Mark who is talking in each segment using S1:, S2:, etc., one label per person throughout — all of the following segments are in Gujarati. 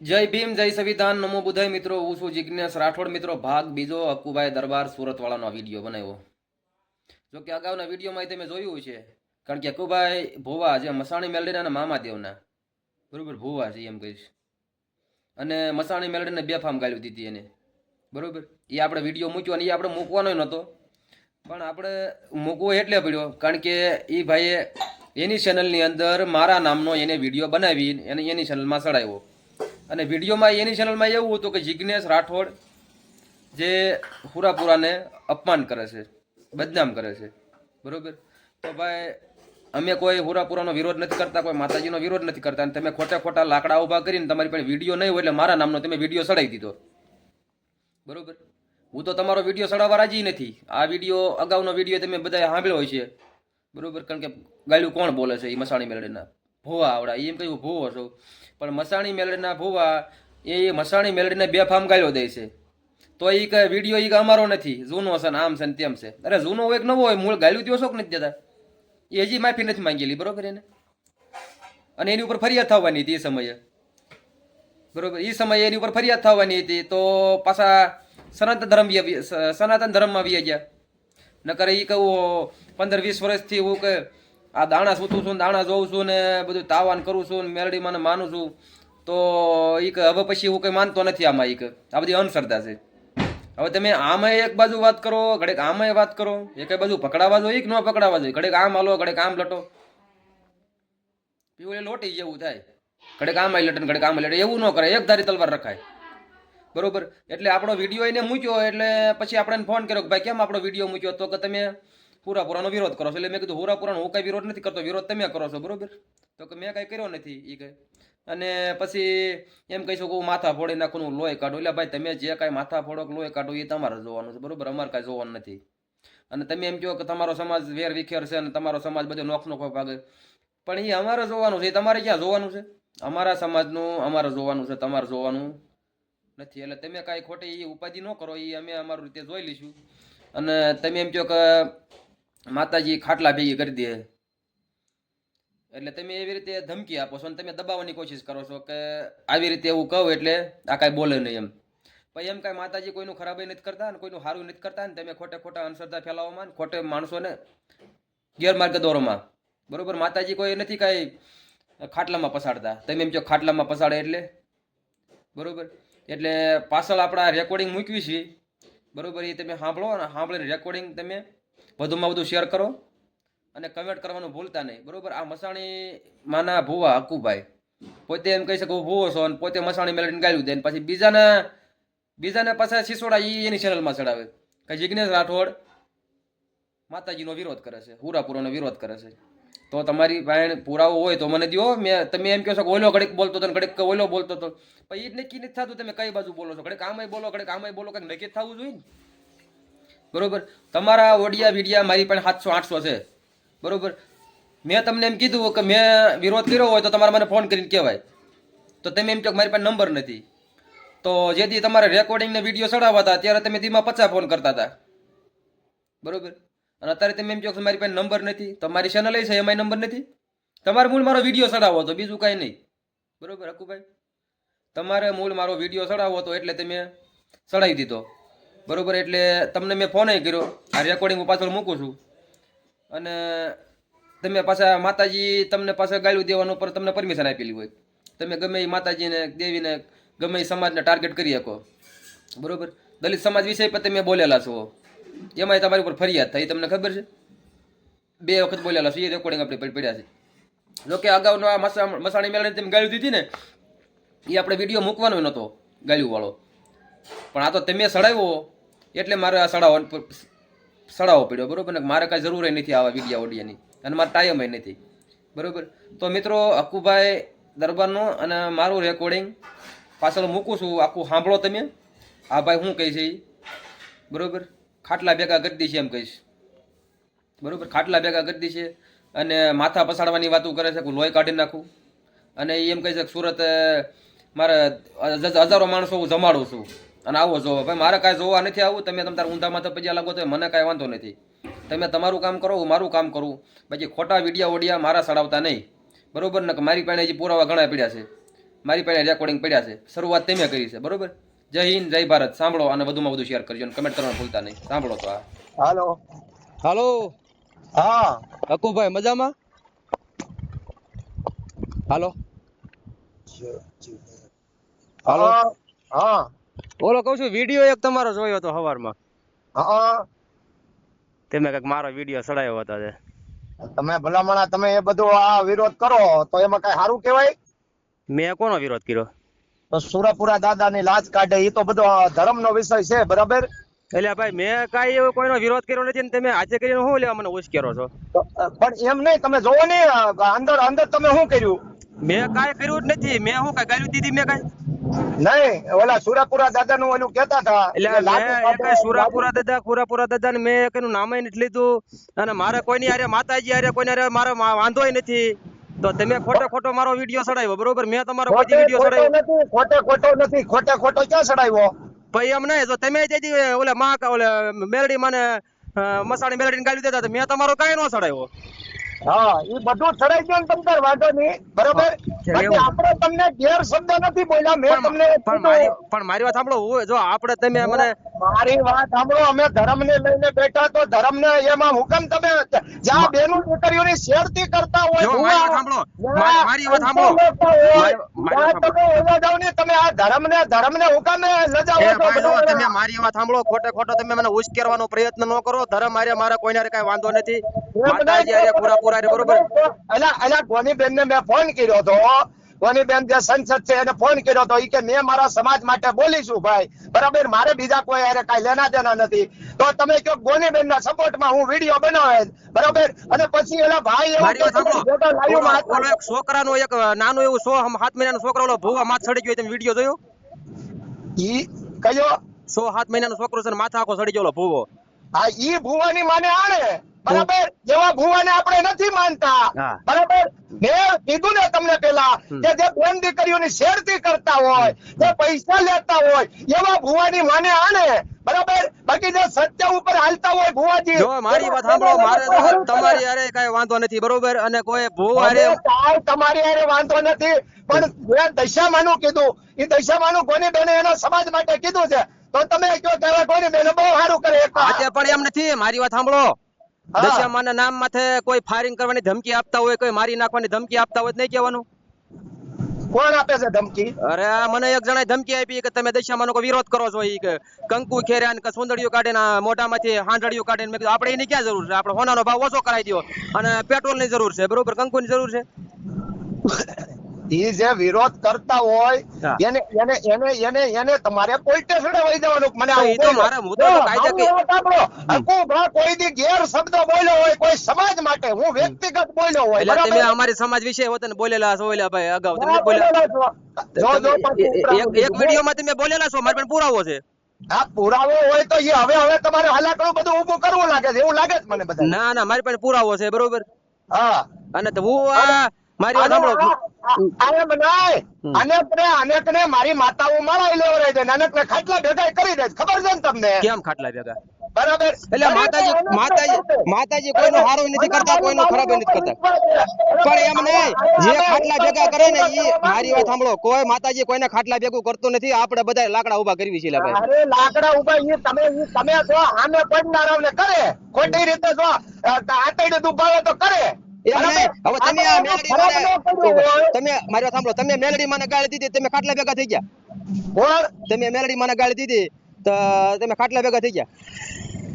S1: જય ભીમ, જય સંવિધાન. નમો બુધાય મિત્રો, હું છું જિજ્ઞેશ રાઠોડ. મિત્રો, ભાગ બીજો અક્કુભાઈ દરબાર સુરતવાળાનો વીડિયો બનાવ્યો. જો કે અગાઉના વિડીયોમાં તમે જોયું છે કારણ કે અક્કુભાઈ ભોવા જે મસાણી મેલડીના અને મામાદેવના, બરોબર, ભોવા છે એમ કહીશ. અને મસાણી મેલડીને બે ફામ ગાળ્યું દીધી એને, બરોબર? એ આપણે વીડિયો મૂક્યો અને એ આપણે મૂકવાનો નહોતો. પણ આપણે મૂકવો એટલે પડ્યો, કારણ કે એ ભાઈએ એની ચેનલની અંદર મારા નામનો એને વીડિયો બનાવી અને એની ચેનલમાં ચડાવ્યો. અને વિડીયોમાં એની ચેનલમાં એવું હતું કે જિજ્ઞેશ રાઠોડ જે હુરાપુરાને અપમાન કરે છે, બદનામ કરે છે. બરોબર? તો ભાઈ, અમે કોઈ હુરાપુરાનો વિરોધ નથી કરતા, કોઈ માતાજીનો વિરોધ નથી કરતા. અને તમે ખોટા ખોટા લાકડા ઊભા કરીને તમારી પાસે વીડિયો નહીં હોય એટલે મારા નામનો તમે વીડિયો સડાવી દીધો. બરોબર? હું તો તમારો વીડિયો ચડાવવા રાજી નથી. આ વીડિયો, અગાઉનો વીડિયો તમે બધા સાંભળ્યો હોય છે બરોબર? કારણ કે ગાયું કોણ બોલે છે એ મસાણી મેલડીના ભોવા આવડા એમ કહ્યું, ભોવો છો. પણ મસાણી મેલડીના ભોવા, એ મસાણી મેલડીને બે ફામ ગાળ્યો દે છે. તો એ કે વીડિયો એ અમારો નથી. જૂનો છે ને આમ છે ને તેમ છે. અરે, જૂનો હોય કે નવો હોય, મૂળ ગાળ્યું તેઓ છો કે નથી દેતા. એ હજી માફી નથી માંગેલી, બરોબર એને? અને એની ઉપર ફરિયાદ થવાની હતી એ સમયે. બરોબર? એ સમયે એની ઉપર ફરિયાદ થવાની હતી, તો પાછા સનાતન ધર્મ સનાતન ધર્મમાં વ્યા ગયા. નકર એ કહું, પંદર વીસ વર્ષથી હું કે આ દાણા સૂતું છું દાણા જોઉં છું ને બધું તાવાન કરું છું ને મેલડીમાં ને માનું છું. તો એ હવે પછી હું કંઈ માનતો નથી આમાં એ આ બધી અંધશ્રદ્ધા છે. હવે તમે આમાં એક બાજુ વાત કરો, ઘડેક આમાં વાત કરો. એક બાજુ પકડાવા જોઈએ કે ન પકડાવા જોઈએ? ઘડેક આમ હાલો, ઘડેક આમ લટો. પીવડે લોટી જેવું થાય. ઘડેક આમ લટે ને ઘડીક આમ લટે. એવું ન કરે એક ધારી તલવાર રખાય. બરોબર? એટલે આપણો વીડિયો એને મૂક્યો, એટલે પછી આપણે ફોન કર્યો કે ભાઈ કેમ આપણો વીડિયો મૂક્યો? તો કે તમે પૂરાપુરાનો વિરોધ કરો છો. એટલે મેં કીધું પૂરાપુરાનો હું કઈ વિરોધ નથી કરતો. વિરોધ તમે કરો છો, બરોબર? તો કે મેં કઈ કર્યો નથી એ કહે અને પછી એમ કહી શકું માથા ફોડી નાખું હું લોહી કાઢું. એટલે ભાઈ તમે જે કાંઈ માથા ફોડો કે લોહી કાઢો એ તમારે જોવાનું છે, બરોબર? અમારે કાંઈ જોવાનું નથી. અને તમે એમ કહો કે તમારો સમાજ વેર વિખેર છે અને તમારો સમાજ બધો નોખ નોખો ભાગે પણ એ અમારે જોવાનું છે એ તમારે ક્યાં જોવાનું છે? અમારા સમાજનું અમારે જોવાનું છે, તમારે જોવાનું નથી. એટલે તમે કાંઈ ખોટી એ ઉપાધિ ન કરો એ અમે અમારું રીતે જોઈ લઈશું. અને તમે એમ કહો કે માતાજી ખાટલા ભેગી કરી દે. એટલે તમે એવી રીતે ધમકી આપો છો અને તમે દબાવવાની કોશિશ કરો છો કે આવી રીતે એવું કહું એટલે આ કાંઈ બોલે નહીં એમ. પછી એમ કાંઈ માતાજી કોઈનું ખરાબ નથી કરતા અને કોઈનું સારું નથી કરતા ને તમે ખોટે ખોટા અંધશ્રદ્ધા ફેલાવવામાં ખોટે માણસોને ગેરમાર્ગે દોરોમાં બરોબર? માતાજી કોઈ નથી કાંઈ ખાટલામાં પસાડતા તમે એમ કહો ખાટલામાં પસાડે એટલે? બરોબર? એટલે પાછળ આપણા રેકોર્ડિંગ મૂકવી છે. બરોબર? એ તમે સાંભળો અને સાંભળીને રેકોર્ડિંગ તમે વધુમાં વધુ શેર કરો અને કમેન્ટ કરવાનું ભૂલતા નહીં. બરોબર? આ મસાણી માના ભુવા હકુભાઈ. પોતે એમ કહી શકો ભૂવો છો. અને પોતે મસાણી મેળવીને ગાયું દે. પછી બીજાના, બીજાને પાછા સિસોડા એ એની ચેનલમાં ચડાવે. કે જિજ્ઞેશ રાઠોડ માતાજીનો વિરોધ કરે છે. હુરાપુરોનો વિરોધ કરે છે. તો તમારી પાસે પુરાવો હોય તો મને દો મેં, તમે એમ કહો છો કે ઓલો ઘડીક બોલતો હતો ઘડીક ઓલો બોલતો હતો. પછી એ નક્કી નથી થતું. તમે કઈ બાજુ બોલો છો? ઘડીક આમાંય બોલો, ઘડીક આમાંય બોલો. કંઈક નક્કી થવું જોઈએ ને. બરોબર? તમારા ઓડિયા વિડિયા મારી પાસે સાતસો, આઠસો છે. બરોબર? મેં તમને એમ કીધું કે મેં વિરોધ કર્યો હોય તો તમારે મને ફોન કરીને કહેવાય. તો તમે એમ કહો મારી પાસે નંબર નથી. તો જેથી તમારે રેકોર્ડિંગને વીડિયો ચડાવવા હતા, ત્યારે તમે ધીમા પચાસ ફોન કરતા હતા. બરોબર? અને અત્યારે તમે એમ કહો કે મારી પાસે નંબર નથી તમારી ચેનલ છે, એમાંય નંબર નથી? તમારે મૂળ મારો વીડિયો ચડાવો હતો, બીજું કાંઈ નહીં. બરોબર, હકુભાઈ? તમારે મૂળ મારો વીડિયો ચડાવવો હતો એટલે તમે ચડાવી દીધો. બરોબર, એટલે તમને મેં ફોન કર્યો. આ રેકોર્ડિંગ હું પાછળ મૂકું છું. અને તમે પાછા માતાજી તમને પાછા ગાયું દેવાનું પર તમને પરમિશન આપેલી હોય. તમે ગમે એ માતાજીને, દેવીને, ગમે એ સમાજને ટાર્ગેટ કરી શકો. બરોબર? દલિત સમાજ વિષય પર તમે બોલેલા છો. એમાંય તમારી ઉપર ફરિયાદ થઈ તમને ખબર છે? બે વખત બોલેલા છો, એ રેકોર્ડિંગ આપણે પડ- પડ્યા છે. જોકે અગાઉનો આ મસાણી મેળાની તમે ગાળ્યું દીધી ને એ આપણે વીડિયો મૂકવાનો નહોતો ગાળ્યું વાળો. પણ આ તો તમે સડાવ્યો. એટલે મારે આ સડાવ સડાવો પડ્યો, બરોબર? ને મારે કાંઈ જરૂર નથી આવા વિડીયા ઓડિયાની અને મારે ટાઈમ નથી. બરોબર? તો મિત્રો અક્કુભાઈ દરબારનું અને મારું રેકોર્ડિંગ પાછળ મૂકું છું. આખું સાંભળો તમે. આ ભાઈ શું કહે છે બરાબર? ખાટલા ભેગા કરી છે એમ કહીશ. બરોબર? ખાટલા ભેગા કરી છે. અને માથા પસાડવાની વાતો કરે છે. લોહી કાઢી નાખું. અને એમ કહે છે સુરત મારે હજારો માણસો હું જમાડું છું. અને આવો જોવો ભાઈ મારે કાંઈ જોવા નથી આવું. તમે તમારા ઊંધા માથે પજ્યા લાગો તો મને કાંઈ વાંધો નથી. તમે તમારું કામ કરો હું મારું કામ કરું. બાકી ખોટા વિડીયા ઓડિયા મારા સડાવતા નહીં. બરોબર? ને કે મારી પાસે હજી પુરાવા ઘણા પડ્યા છે.
S2: મારી પાસે રેકોર્ડિંગ પડ્યા છે. શરૂઆત તમે કરી છે. બરોબર? જય હિન્દ જય ભારત. સાંભળો અને વધુમાં વધુ શેર કરજો અને કમેન્ટ કરવાનું ભૂલતા નહીં. સાંભળો તો આ.
S3: હાલો.
S1: હાલો.
S3: હા.
S1: હકુભાઈ મજામાં? હાલો. હાલો.
S3: હા.
S1: ઓલો કહું છું વીડિયો એક તમારો જોયો હતો સવારમાં
S3: હા.
S1: તમે કંઈક મારો વીડિયો ચડાયો હતો તે.
S3: તમે ભલામણા તમે એ બધો આ વિરોધ કરો તો એમાં કઈ સારું કહેવાય?
S1: મેં કોનો વિરોધ કર્યો?
S3: તો સુરાપુરા દાદાની લાજ કાઢે એ તો બધો ધર્મનો વિષય છે બરાબર?
S1: એટલે ભાઈ મેં કાઈ એવો કોઈનો વિરોધ કર્યો નથી ને તમે આજે કરીને શું લેવા મને ઓછ
S3: કર્યો છો? પણ એમ નહીં તમે જોવો ને અંદર અંદર તમે શું કર્યું?
S1: મેં કાઈ કર્યું જ નથી મેં શું કઈ કર્યું? દીધી મેં કાંઈ
S3: નહીં ઓલા સુરાપુરા દાદાનું ઓલું કહેતા હતા.
S1: એટલે
S3: કે લાજ
S1: મેં
S3: કાઢે,
S1: એક સુરાપુરા દાદા પુરાપુરા દાદા ને મેં એનું નામ નથી લીધું. અને મારે કોઈની હારે માતાજી હારે કોઈની હારે મારો મા- નથી. તો તમે ખોટો ખોટો મારો વીડિયો ચડાવ્યો બરોબર? મેં તમારો કોઈ
S3: ખોટે
S1: વીડિયો
S3: ખોટો
S1: ચડાવ્યો
S3: નથી ખોટો ખોટો ક્યાં ચડાવ્યો
S1: ભાઈ એમ નહીં જો તમે તેથી ઓલે માં ઓલે મેલડી મને મસાણી મેલડી ગાલી દેતા મેં તમારો કાંઈ નો સડાયો
S3: હા એ બધું સડાઈ ગયું તમ તાર વાંધો નહીં બરોબર. આપણે તમને ગેર શબ્દ નથી બોલ્યા મેં તમને
S1: પણ મારી વાત સાંભળો જો આપણે તમે મને
S3: મારી વાત સાંભળો અમે ધર્મ ને લઈને બેઠા તો ધર્મ ને એમાં હુકમ તમે જ્યાં બેનું દીકરીઓની શેરતી કરતા હોય
S1: મારી વાત સાંભળો. મારી- વાત
S3: તમે આ ધર્મ ને ધર્મ ને હુકમે લજાવો?
S1: તમે મારી વાત ખોટે ખોટો તમે મને ઉશ્કેરવાનો પ્રયત્ન ન કરો. ધર્મ મારે મારા કોઈને ને કઈ વાંધો નથી. માતાજી પૂરા પૂરા બરોબર?
S3: અલા અલા ગોનીબેન ને મેં ફોન કર્યો તો ગોનીબેન જે સંસદ છે એને ફોન કર્યો તો ઈ કે મેં મારા સમાજ માટે બોલીશું ભાઈ. બરાબર? મારે બીજા કોઈ હારે કાંઈ લેના દેના નથી. તો તમે કયો ગોનીબેન ના સપોર્ટમાં હું વીડિયો બનાવે બરાબર? અને પછી એલા ભાઈ એવું
S1: ઓલો- ઓલો એક છોકરાનો એક નાનો એવું સો સાત મહિનાનો છોકરો ઓલો ભૂવા માથ સડી ગયો તમે વીડિયો જોયો?
S3: ઈ કયો?
S1: સો સાત મહિનાનો છોકરો છે માથા આખો સડી ગયો ભૂવો.
S3: હા ઈ ભુવાની માને આણે. બરાબર? જેવા ભુવાને આપણે નથી માનતા. બરાબર? મેં કીધું ને તમને પેલા કે જે બેન દીકરીઓની શેરતી કરતા હોય જે પૈસા લેતા હોય એવા ભુવાની માને આને બરાબર? બાકી જે સત્ય ઉપર હાલતા હોય ભુવાજી
S1: જો મારી વાત સાંભળો મારે તમારી અરે કઈ વાંધો નથી બરોબર? અને કોઈ ભૂ
S3: અરે તમારી અરે વાંધો નથી પણ મેં દશામાનું કીધું. એ દશામાનું કોની બેને એના સમાજ માટે કીધું છે? તો તમે કયો કે હવે કોની બેને બહુ સારું કરે એક
S1: આજે પણ એમ નથી મારી વાત સાંભળો. દશામાના નામ માથે કોઈ ફાયરિંગ કરવાની ધમકી આપતા હોય કોઈ મારી નાખવાની ધમકી આપતા હોય નહીં કહેવાનું?
S3: કોણ આપે છે ધમકી?
S1: અરે મને એક જણાએ ધમકી આપી કે તમે દશામાનો કોઈ વિરોધ કરો છો ઈ કે કંકુ ખેર્યા કે સુંદડીઓ કાઢીને મોઢામાંથી હાંડડીઓ કાઢીને મેં કીધું આપણે એની ક્યાં જરૂર છે? આપણે હોનાનો ભાવ ઓછો કરાવી દો અને પેટ્રોલની જરૂર છે. બરોબર? કંકુ ની જરૂર છે?
S3: ઈ જે વિરોધ કરતા હોય એને એને એને એને એને તમારે પોલીસ સ્ટેશને વહી જવાનું મને
S1: તો તો
S3: બોલો.
S1: મારે- તો કાયદા
S3: મારી વાત સાંભળો. હકુભા કોઈ દી ગેર શબ્દ બોલ્યો હોય કોઈ સમાજ માટે. હું વ્યક્તિગત બોલ્યો હોય
S1: એટલે તમે અમારી સમાજ વિશે બોલેલા છો ઓલા ભાઈ અગાઉ. તમે
S3: બોલેલા છો. જો, જો,
S1: એક વિડીયોમાં તમે બોલેલા છો મારે પણ પુરાવો છે.
S3: આ પુરાવો હોય તો હવે હવે તમારે હલાકડું બધું ઊભું કરવું લાગે છે એવું લાગે છે મને બધા
S1: ના ના મારી પાસે પુરાવો છે બરોબર?
S3: હા.
S1: અને હું આ મારી વાત સાંભળો.
S3: આને- આને મારી માતાઓ મારાય લેવરાય છે. ને ખાટલા ભેગા કરી દે ખબર છે ને તમને?
S1: કેમ ખાટલા ભેગા?
S3: બરાબર.
S1: એટલે માતાજી માતાજી માતાજી કોઈનો હારો નથી કરતા કોઈનો ખરાબ નથી કરતા. પણ એમ નહીં જે ખાટલા ભેગા કરે ને ઈ મારી વાત સાંભળો. કોઈ માતાજી કોઈને ખાટલા ભેગું કરતું નથી. આપણે બધા લાકડા ઊભા કરવી છે ભાઈ
S3: અરે લાકડા ઊભા એ તમે તમે જો આમે પડનારાવને કરે. ખોટી રીતે જો આતડી દુભાવે તો કરે.
S1: હવે તમે આ મેલડી
S3: ખરાબ
S1: માને
S3: ન કર્યું હોય.
S1: તમે મારી સાંભળો તમે મેલડી માને ગાળી દીધી તમે ખાટલા ભેગા થઈ ગયા.
S3: કોણ
S1: તમે મેલડી માને ગાળી દીધી તો તમે ખાટલા ભેગા થઈ ગયા.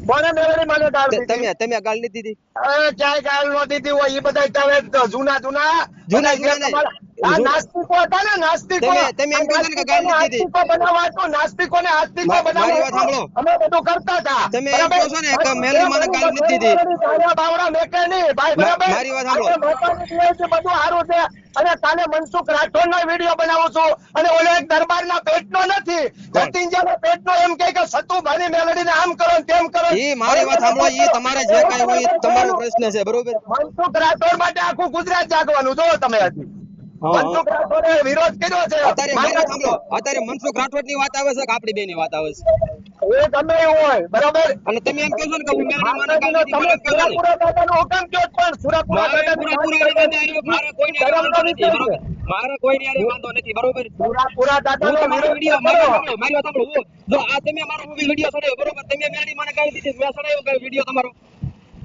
S3: કોણે મેળવી મને ગાળ દીધી?
S1: તમે તમે ગાળી દીધી.
S3: અરે ક્યાંય ગાળ નો દીધી હોય એ બધા તમે જૂના જૂના.
S1: જૂના જૂના-
S3: નાસ્તિકો હતા ને નાસ્તિકો
S1: તમે- તમે એમ કીધું ને કે ગાળ નથી દીધી.
S3: નાસ્તિકો બનાવવા હતું, નાસ્તિકોને આસ્તિકો
S1: મા-
S3: બનાવવા
S1: મારી વાત
S3: હતું.
S1: સાંભળો.
S3: અમે બધું કરતા હતા
S1: તમે એમ કહો છો ને કે મેલડી મને ગાળ નથી દીધી.
S3: તારા બાવડા મેકે નહીં, ભાઈ,
S1: મા-
S3: બરાબર?
S1: મારી વાત સાંભળો.
S3: આપણે માતાની દયાથી બધું સારું છે અને કાલે મનસુખ રાઠોડનો વીડિયો બનાવું છું અને ઓલો એક દરબારના પેટનો નથી જતીનજીના પેટનો એમ સતુ કે મેલડી ને આમ કરો તેમ કરો
S1: મારી વાત સાંભળો એ તમારે જે કઈ હોય તમારો પ્રશ્ન છે બરોબર
S3: મનસુખ રાઠોડ માટે આખું ગુજરાત જાગવાનું જો તમે હજી. મનસુખ રાઠોડે વિરોધ કર્યો છે.
S1: અત્યારે વાત મનસુખ રાઠોડની વાત આવે છે કે બે ની વાત આવે છે?
S3: એ ગમે હોય બરાબર?
S1: અને તમે એમ કહો કે હું મેરડી માને
S3: માતાજીનો
S1: ગાળી દીધી,
S3: તમે
S1: મને એમ કહો છો ને.
S3: સુરાપુરા દાદાનો હુકમ કહો પણ સુરાપુરા
S1: મારે
S3: દાદાની
S1: મારે કોઈને વાંધો નથી બરોબર? મારે કોઈની વાંધો નથી બરોબર?
S3: સુરાપુરા દાદાનો
S1: વીડિયો. મારી વાત સાંભળો, મારી વાત સાંભળો. હું- જો આ તમે મારો વીડિયો બરોબર? તમે મેરડી મને ગાળી દીધી મેં વીડિયો તમારો?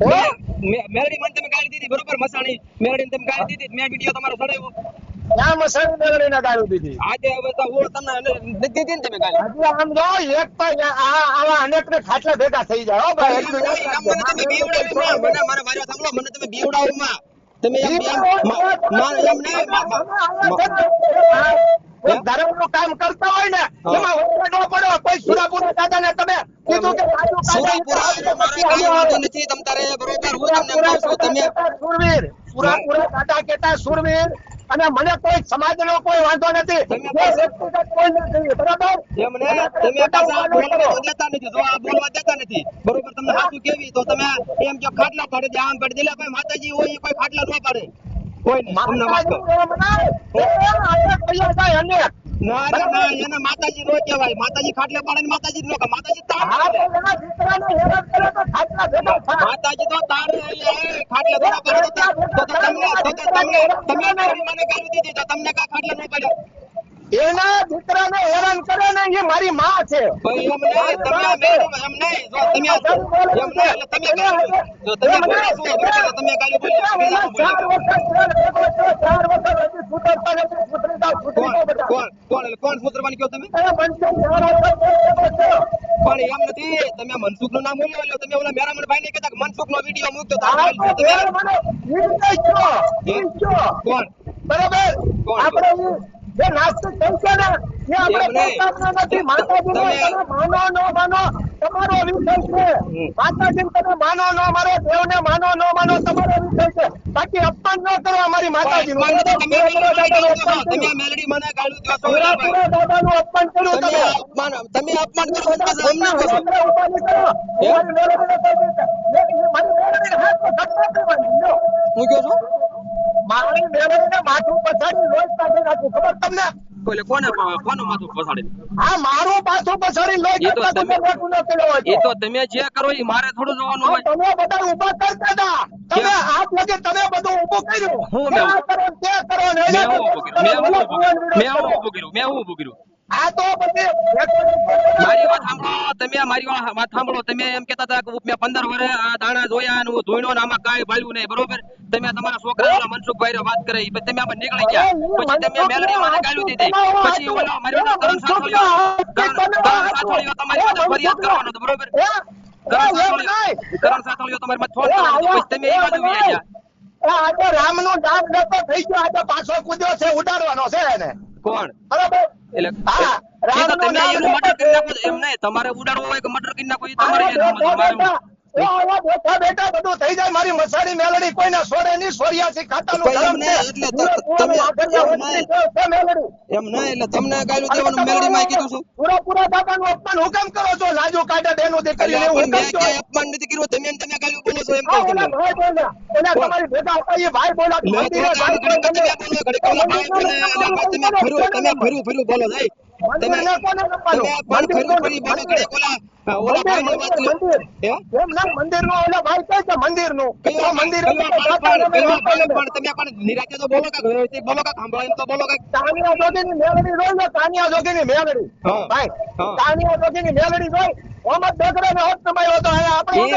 S3: હો?
S1: મેરડી મને તમે ગાળી દીધી બરોબર મસાણી? મેરડી તમે ગાળી દીધી મેં વીડિયો તમારો ચડાવ્યો
S3: ક્યાં મસાણી મેળવીને ગાળી દીધી.
S1: આજે હવે તો હું તમને દીધી ને તમે ગાળી.
S3: હજી આમ જો એક તો આવા અનેક ને ખાટલા ભેગા થઈ જાય. હો ભાઈ
S1: મને તમે બીવડાવો મને મારા મારી સાંભળો, મને તમે બીવડાવો માં. તમે એમ એમ મા- મા- એમ નહીં, મા- મા- મા-
S3: ધર્મનું કામ કરતા હોય ને એમાં ઓછો ન પડો. કોઈ સુરાપુરા દાદા ને તમે કીધું કે
S1: સુરાપુરા
S3: કાકા
S1: મારે કાંઈ વાંધો નથી તમ તારે બરોબર હું તમને કહું છું તમે
S3: સુરવીર. સુરાપુરા દાદા કેતા સુરવીર. અને મને કોઈ સમાજ નો કોઈ વાંધો નથી. જે બરાબર?
S1: આ બોલવા દેતા નથી. જો આ બોલવા દેતા નથી બરોબર તમને સાચું કેવી? તો તમે એમ કે ખાટલા પાડે આમ પાડે દિલા માતાજી હોય કોઈ ખાટલા ન પાડે. કોઈ માતાજી નો કહેવાય. માતાજી ખાટલે પાડે માતાજી નો માતાજી તાર
S3: ખાટલા ભેગા થાય.
S1: માતાજી તો તાર ખાટલે પાડે. તો તમને મને દીધી તો તમને કા ખાટલે ન પાડ્યો?
S3: એના દીકરાને હેરાન કરે ને એ મારી માં છે.
S1: કોણ? તમે. પણ એમ નથી તમે મનસુખનું નામ બોલ્યો એટલે તમે ઓલા મેરામણ ભાઈ ને કહેતા મનસુખ નો વીડિયો મૂક્યો તો
S3: આ
S1: આ
S3: તો
S1: તમે
S3: ઘેર મને ઈ જ કયો, ઈ જ કયો.
S1: કોણ?
S3: બરાબર? આપણે જે નાસ્તિક થઈ ને જે આપણે પોતાના નથી માતાજીનો
S1: તમે-
S3: માનો ન માનો તમારો વિષય છે. માતાજી તમે માનો ન માનો દેવને માનો ન માનો તમારો વિષય છે. બાકી અપમાન ન કરો અમારી માતાજીનું.
S1: પણ તમે મેલડી મને ગાળું દો છો.
S3: દાદાનું અપમાન કર્યું
S1: તમે
S3: તમે.
S1: અપમાન તમે અપમાન કરો અમને
S3: કરો.
S1: હું
S3: કહું
S1: છો?
S3: મારી મેળવીને માથું પછાડી લોહી કાઢી નાખ્યું ખબર તમને?
S1: એટલે કોને કોનું માથું પસાડી
S3: આ મારું પાછું પછાડી લોહી
S1: એ તો
S3: કાઢતા
S1: તમે-
S3: તમે મોટું ન કર્યો હોય
S1: એ
S3: તો.
S1: તો તમે જે કરો એ મારે થોડું જોવાનું હોય.
S3: તમે બધા ઊભા કરતા હતા તમે હાથ લગે તમે બધું ઊભું કર્યું.
S1: હું મેં
S3: કરો તે કરો
S1: મેં ઊભું કર્યું? મેં ઊભું કર્યું? મેં ઊભું કર્યું?
S3: આ તો પછી
S1: મારી વાત સાંભળો તમે મારી વાત વાત સાંભળો. તમે એમ કહેતા હતા કે મેં પંદર વર્ષ આ દાણા જોયા અને હું ધોઈનો ને આમાં કાંઈ ભાળ્યું નહીં બરોબર? તમે તમારા છોકરા મનસુખભાઈ વાત કરે ઈ તમે આમાં નીકળી ગયા. પછી તમે મેલડી મને ગાળ્યું દીધી. પછી ઓલા મારી ઓલા કરણ સાસોલિયો કરણ કરણ સાસોલિયો તમારી પાસે ફરિયાદ કરવાનો હતો બરોબર? કરણ
S3: એમ
S1: કરણ સાસોલિયો તમારી પાસે ફોન કરવાનો પછી તમે એ બાજુ ગયા
S3: આજે રામ નો નતો થઈ ગયો આજે પાછો કૂદ્યો છે ઉડાડવાનો છે એને.
S1: કોણ?
S3: બરાબર.
S1: એટલે તમારે ઉડાડવો હોય કે મર્ડર કરી નાખો એ તમારી એનું
S3: બેઠા બધું થઈ જાય મારી મસાણી મેલડી કોઈને છોડે નહીં સોર્યાસી ખાતાનું ધર્મ છે.
S1: એટલે તમે- એમ. એમ નહીં એટલે તમને ગાળું દેવાનું મેલડી માં કીધું છું
S3: પૂરા પૂરા દાદાનું અપમાન હુકમ કરો છો લાજુ કાઢે બેનું દીકરીને
S1: એટલે
S3: એવું
S1: પણ
S3: છો.
S1: અપમાન નથી કર્યું તમે ને તમે ગાળું બોલો છો એમ
S3: હા,
S1: કહું
S3: ભાઈ બોલ્યા. ઓલા તમારી ભેગા હતા એ ભાઈ બોલ્યા મંદિરે ભાઈ
S1: ઘડીક તમે બોલો, ઘડીક ઓલા ભાઈ બોલે, તમે ફર્યું, તમે ફર્યું, ફર્યું બોલો જાય. તમે
S3: કોને?
S1: તમે
S3: મંદિર
S1: ફર્યું,
S3: કોને?
S1: ફરી બોલો,
S3: મંદિર.
S1: ઘડીક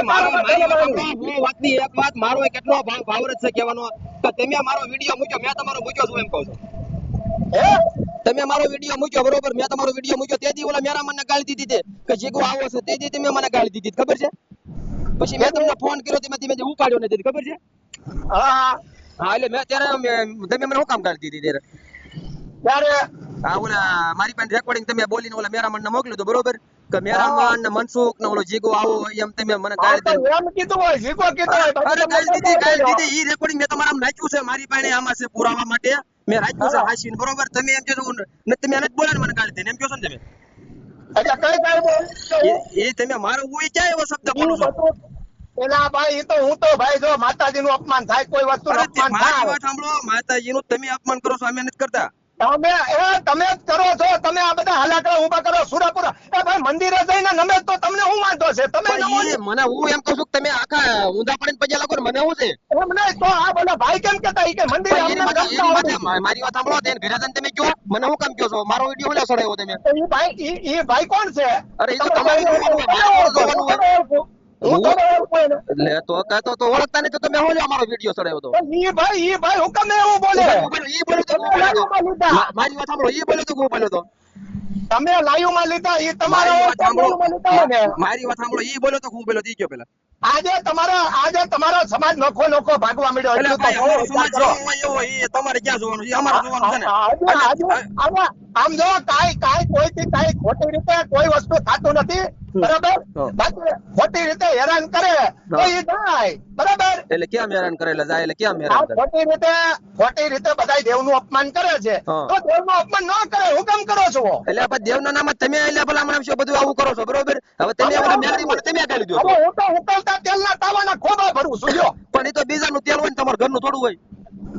S1: મારો એક વાત મારો કેટલો ભાવ ભાવર છે કેવાનો તમે મારો વીડિયો મૂક્યો મેં તમારો મૂક્યો છું એમ કહું છું.
S3: હે?
S1: તમે મારો વીડિયો મૂક્યો બરોબર? મેં તમારો વીડિયો મૂક્યો. તેથી ઓલા મેરા મને ગાળી દીધી તે. કે જીગો આવો છે તે દીધી મેં મને ગાળી દીધી. ખબર છે? પછી મેં તમને ફોન કર્યો તેમાં તમે ઉપાડ્યો નથી ખબર છે?
S3: હા
S1: હા. એટલે મેં ત્યારે તમે મને શું કામ ગાળી દીધી ત્યારે?
S3: ત્યારે
S1: હા ઓલા મારી પાસે રેકોર્ડિંગ તમે બોલીને ઓલા મેરામણ ને મોકલ્યું હતું બરોબર? કે ને મનસુખ ને ઓલો જીગો આવો એમ તમે મને ગાળી દીધી
S3: એમ કીધું હોય જીગો કીધું
S1: અરે ગાળી દીધી ગાળી દીધી. ઈ રેકોર્ડિંગ મે તમારા નાખ્યું છે મારી પાસે આમાં છે પુરાવા માટે. મે રાખ્યું છે
S3: હા.
S1: બરોબર? તમે એમ કહો ને તમે એને જ બોલે ને મને ગાળી દીધી એમ કહો છો ને તમે?
S3: અચ્છા કઈ કઈ બોલ
S1: એ તમે મારો હું ક્યાં એવો શબ્દ બોલો છો?
S3: એલા ભાઈ તો હું તો ભાઈ જો માતાજીનું અપમાન થાય કોઈ વસ્તુ
S1: મારી વાત સાંભળો માતાજીનું તમે અપમાન કરો છો અમે નથી કરતા.
S3: તમે એ તમે જ કરો છો તમે આ બધા હલાકડા ઊભા કરો સુરાપુરા એ ભાઈ મંદિરે જઈને નમે તો તમને શું વાંધો છે? તમે
S1: મને હું એમ કહું છું કે તમે આખા ઊંધા પડીને પજા લાગો મને શું છે?
S3: એમ નહીં તો આ બોલો ભાઈ કેમ કેતા કે મંદિરે
S1: મારી વાત સાંભળો તે ઘરે તમે કયો મને હું કામ કયો છો? મારો વીડિયો ઓલા સડાયો તમે.
S3: ભાઈ ઈ ભાઈ કોણ છે?
S1: અરે તો
S3: તમારે
S1: જોવાનું
S3: તો
S1: કહેતો તો ઓળખતા નહીં તો તમે શું વીડિયો સડાયો તો?
S3: ઈ ભાઈ ઈ ભાઈ હુકમ એવું બોલે?
S1: બોલ્યો, ઈ તો મારી વાત સાંભળો ઈ બોલ્યો તો હું બોલ્યો તો?
S3: તમે લાઈવમાં લીધા એ તમારા
S1: મારી વાત સાંભળો. એ ઈ બોલ્યો તો હું પેલો ઈ કયો પેલા?
S3: આજે તમારા આજે તમારો સમાજ નોખો નોખો ભાગવા મળ્યો
S1: એટલે તમારે ક્યાં જોવાનું? છે અમારે જોવાનું છે ને.
S3: આમાં જો કાંઈ કાંઈ કોઈથી કાંઈ ખોટી રીતે કોઈ વસ્તુ થતું નથી બરાબર? બાકી ખોટી રીતે હેરાન કરે તો એ જાય બરાબર?
S1: એટલે કેમ હેરાન કરે? એટલે જાય એટલે કેમ હેરાન કરે?
S3: ખોટી રીતે ખોટી રીતે બધા દેવનું અપમાન કરે છે. તો દેવનું અપમાન ન કરે હું કેમ કરો છો?
S1: એટલે આપણે દેવના નામ તમે એટલે ભલા મને શું બધું આવું કરો છો બરોબર? હવે તમે મને મેલડી મને તમે કાઢી દો
S3: હવે હું તો ઉકળતા તેલના તાવાના ખોબા ભરું છું જો
S1: પણ એ તો બીજાનું તેલ હોય ને તમારા ઘરનું થોડું હોય.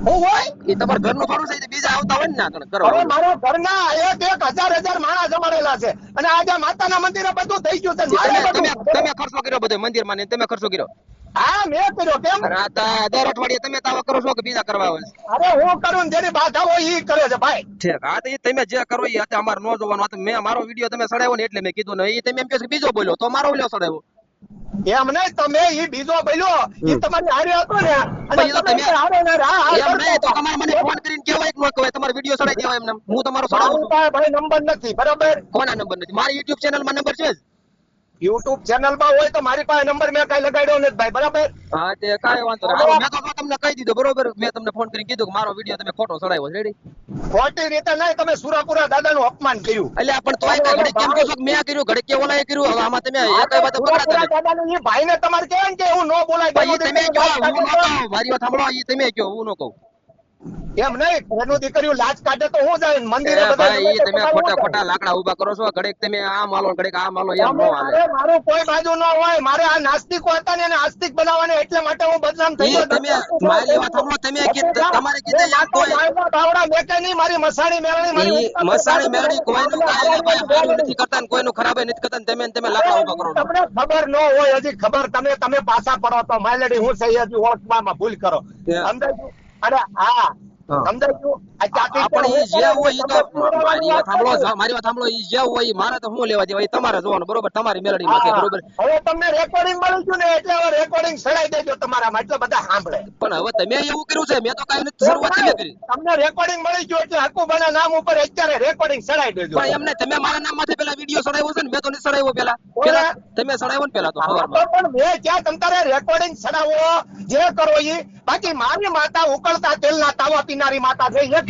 S3: હું હોય?
S1: એ તમારા ઘરનું થોડું છે બીજા આવતા હોય ને ના કણે
S3: હવે મારા ઘરના એક એક હજાર હજાર માણસ જમાડેલા છે. અને આજે માતાના મંદિરે બધું થઈ ગયું છે
S1: તમે તમે ખર્ચો કર્યો બધો મંદિરમાં ને તમે ખર્ચો કર્યો?
S3: હા મેં કર્યો કેમ?
S1: દર અઠવાડિયે તમે તાવા કરો છો કે બીજા કરવા આવે
S3: અરે હું કરું ને જેની બાધા હોય ઈ કરે છે ભાઈ.
S1: ઠીક હા તો એ તમે જે કરો એ અમારે નો જોવાનું. મેં મારો વીડિયો તમે સડાવ્યો ને એટલે મેં કીધું ને એ તમે એમ કહો કે બીજો બોલ્યો તો મારો સડાવો સડાવ્યો.
S3: એમ નહીં તમે ઈ બીજો બોલ્યો ઈ તમારી હારે હતો ને. અને
S1: એ
S3: તમે હારે ને હા
S1: એમ નહીં તો તમારે મને. ફોન કરીને કહેવાય કે ન કહેવાય તમારો વીડિયો સડાઈ દેવાય એમને. હું તમારો સડાવું
S3: ભાઈ નંબર નથી બરાબર?
S1: કોના નંબર નથી? મારી યુટ્યુબ ચેનલમાં નંબર છે
S3: યુટ્યુબ ચેનલમાં હોય તો મારી પાસે નંબર મેં કઈ લગાડ્યો નથી ભાઈ બરાબર?
S1: હા તે કાંઈ વાંધો નહીં. મેં તો તમને કહી દીધું બરોબર? મેં તમને ફોન કરીને કીધું કે મારો વીડિયો તમે ખોટો ચડાવ્યો છે રેડી
S3: ખોટી રીતે નહીં તમે સુરાપુરા દાદા નું અપમાન કર્યું.
S1: એટલે પણ તોય કાંઈ ઘડે કેમ કહો કે મેં કર્યું ઘડે કે ઓલાએ કર્યું હવે આમાં તમે એકેય વાત પકડા
S3: દાદા
S1: નું
S3: એ ભાઈ ને તમારે કહેવાય કે હું નો બોલાય
S1: ભાઈ તમે કહો હું ન કહું મારી વાત સાંભળો એ તમે કહો હું નો કહું.
S3: નહીં ઘરનું દીકરીઓ લાજ કાઢે તો હું જાય મંદિરે બધા
S1: ભાઈ તમે ખોટા ખોટા લાકડા ઊભા કરો છો ઘડીક તમે આ માલો ઘડીક આ માલો એમ નો હાલે.
S3: મારો કોઈ બાજુ ન હોય મારે આ નાસ્તિકો હતા ને આસ્તિક બનાવવાને એટલે માટે હું બદનામ થઈ ગયો
S1: તમે મારી વાત સાંભળો તમે કે તમારે કીધે યાદ
S3: હોય બાવડા મેકે નહીં, મારી મસાણી મેળણી, મારી
S1: મસાણી મેળણી કોઈનું કાંઈ ભાઈ હારું નથી કરતા ને કોઈનું ખરાબ નથી કરતા તમે તમે લાકડા ઊભા કરો
S3: તમને ખબર ન હોય હજી ખબર તમે તમે પાછા પડો તો માયલેડી હું સહી હજી ઓળખવામાં ભૂલ કરો.
S1: Yeah.
S3: સમજાયું અને હા
S1: હા.
S3: સમજાયું આ ચાકી
S1: આપણે જે હોય તો મારી વાત સાંભળો મારી વાત સાંભળો ઈ જે હોય મારે તો હું લેવા દેવા તમારે જોવાનું બરોબર? તમારી મેલડીમાં છે બરોબર?
S3: હવે તમને રેકોર્ડિંગ મળ્યું છે ને એટલે હવે રેકોર્ડિંગ સડાઈ દેજો તમારામાં એટલે બધા સાંભળે.
S1: પણ હવે તમે એવું કર્યું છે મેં તો કાંઈ નથી શરૂઆત તમે કરી.
S3: તમને રેકોર્ડિંગ મળી ગયું એટલે હકુબાના નામ ઉપર અત્યારે રેકોર્ડિંગ સડાઈ દેજો.
S1: પણ એમને તમે મારા નામમાંથી પેલા વીડિયો સડાવ્યો છે ને મેં તો નથી સડાવ્યો પેલા. પેલા તમે સડાવ્યો ને પેલા તો
S3: હા, પણ મેં ક્યાં તમ તારે રેકોર્ડિંગ સડાવો જે કરો ઈ. બાકી મારી માતા ઉકળતા તેલના તાવા પીનારી માતા છે એક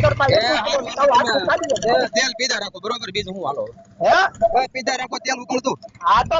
S1: તેલ પીધા રાખો બરોબર બીજું હું હાલો.
S3: હે?
S1: પીધા રાખો તેલ ઉકળતું.
S3: આ તો